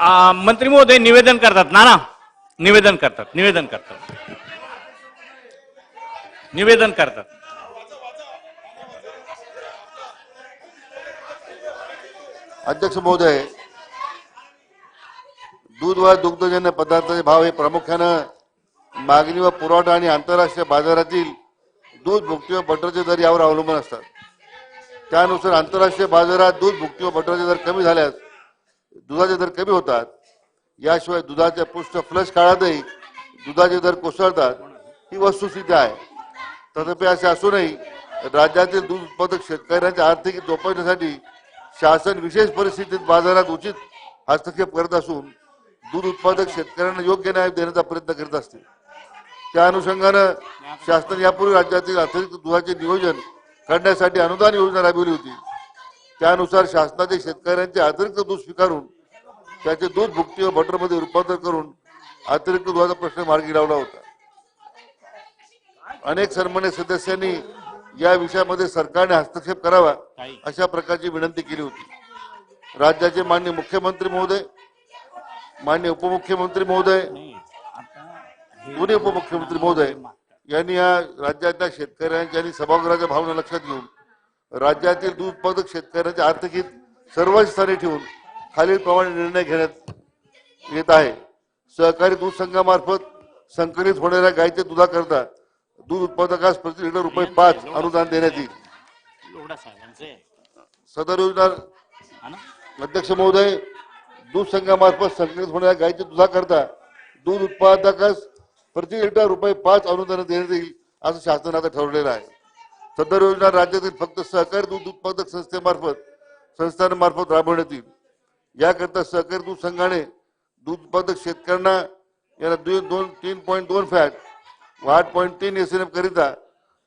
मंत्री महोदय निवेदन करतात. ना ना निवेदन करतात. निवेदन करतात. निवेदन करतात. अध्यक्ष महोदय दूध व दुग्धजन्य पदार्थाचे भाव हे प्रामुख्यानं मागणी व पुरवठा आणि आंतरराष्ट्रीय बाजारातील दूध भुकटी व बटरचे दर यावर अवलंबून असतात. त्यानुसार आंतरराष्ट्रीय बाजारात दूध भुकटी व बटरचे दर कमी झाल्यास दुधाचे दर कमी होतात याशिवाय दुधाच्या पुष्ठ फ्लश काळातही दुधाचे दर कोसळतात ही वस्तुस्थिती आहे. तथापि असे असूनही राज्यातील दूध उत्पादक शेतकऱ्यांच्या आर्थिक जोपासण्यासाठी शासन विशेष परिस्थितीत बाजारात उचित हस्तक्षेप करत असून दूध उत्पादक शेतकऱ्यांना योग्य न्याय देण्याचा प्रयत्न करीत असते त्या अनुषंगानं शासन यापूर्वी राज्यातील अतिरिक्त दुधाचे नियोजन करण्यासाठी अनुदान योजना राबवली होती. त्यानुसार शासनाचे शेतकऱ्यांचे अतिरिक्त दूध स्वीकारून त्याचे दूध भुकटी व बटरमध्ये रूपांतर करून अतिरिक्त दुधाचा प्रश्न मार्गी लावला होता. अनेक सन्मान्य सदस्यांनी या विषयामध्ये सरकारने हस्तक्षेप करावा अशा प्रकारची विनंती केली होती. राज्याचे मान्य मुख्यमंत्री महोदय मान्य उपमुख्यमंत्री महोदय दोन्ही उपमुख्यमंत्री महोदय यांनी या राज्यातल्या शेतकऱ्यांच्या आणि सभागृहाच्या भावना लक्षात घेऊन राज्यातील दूध उत्पादक शेतकऱ्यांचे आर्थिक हित सर्वात स्थानी ठेवून खालील प्रमाणे निर्णय घेण्यात येत आहे. सहकारी दूध संघामार्फत संकलित होणाऱ्या गायीच्या दुधाकरता दूध उत्पादकास प्रति लिटर रुपये पाच अनुदान देण्यात येईल. सदर योजना? अध्यक्ष महोदय दूध संघामार्फत संकलित होणाऱ्या गायीच्या दुधाकरता दूध उत्पादकास प्रति लिटर रुपये पाच अनुदान देण्यात येईल असं शासन आता ठरवलेलं आहे. सदर योजना राज्यातील फक्त सहकारी दूध उत्पादक संस्थेमार्फत संस्थांमार्फत राबवण्यात येईल. याकरता सहकारी दूध संघाने दूध उत्पादक शेतकऱ्यांना यांना दोन दोन तीन पॉईंट दोन फॅट व आठ पॉईंट तीन एस एन एफ करिता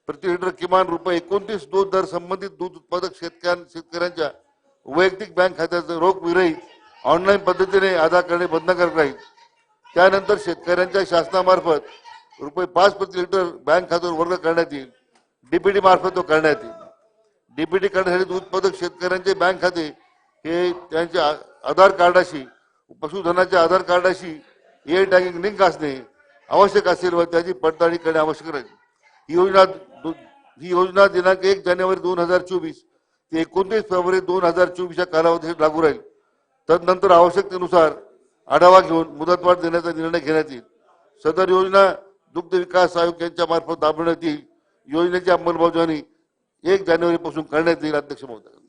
प्रति लिटर किमान रुपये एकोणतीस दूध दर संबंधित दूध उत्पादक शेतकऱ्यां शेतकऱ्यांच्या वैयक्तिक बँक खात्याचं रोख विरहित ऑनलाईन पद्धतीने अदा करणे बंधनकारक राहील. त्यानंतर शेतकऱ्यांच्या शासनामार्फत रुपये पाच प्रति लिटर बँक खात्यावर वर्ग करण्यात येईल. डीपीटी मार्फत तो करण्यात येईल. डीपीटी करण्यासाठी दूध उत्पादक शेतकऱ्यांचे बँक खाते हे त्यांच्या आधार कार्डाशी पशुधनाच्या आधार कार्डाशी एअर टॅगिंग लिंक असणे आवश्यक असेल व त्याची पडताळणी करणे आवश्यक राहील. ही योजना दु- ही योजना दिनांक एक जानेवारी दोन हजार चोवीस ते एकोणतीस फेब्रुवारी दोन हजार चोवीस या कालावधीत लागू राहील. तदनंतर आवश्यकतेनुसार आढावा घेऊन मुदतवाढ देण्याचा निर्णय घेण्यात येईल. सदर योजना दुग्ध विकास आयोग यांच्या मार्फत राबवण्यात येईल. योजनेची अंमलबजावणी एक जानेवारी पासून करण्यात येईल अध्यक्ष महोदय.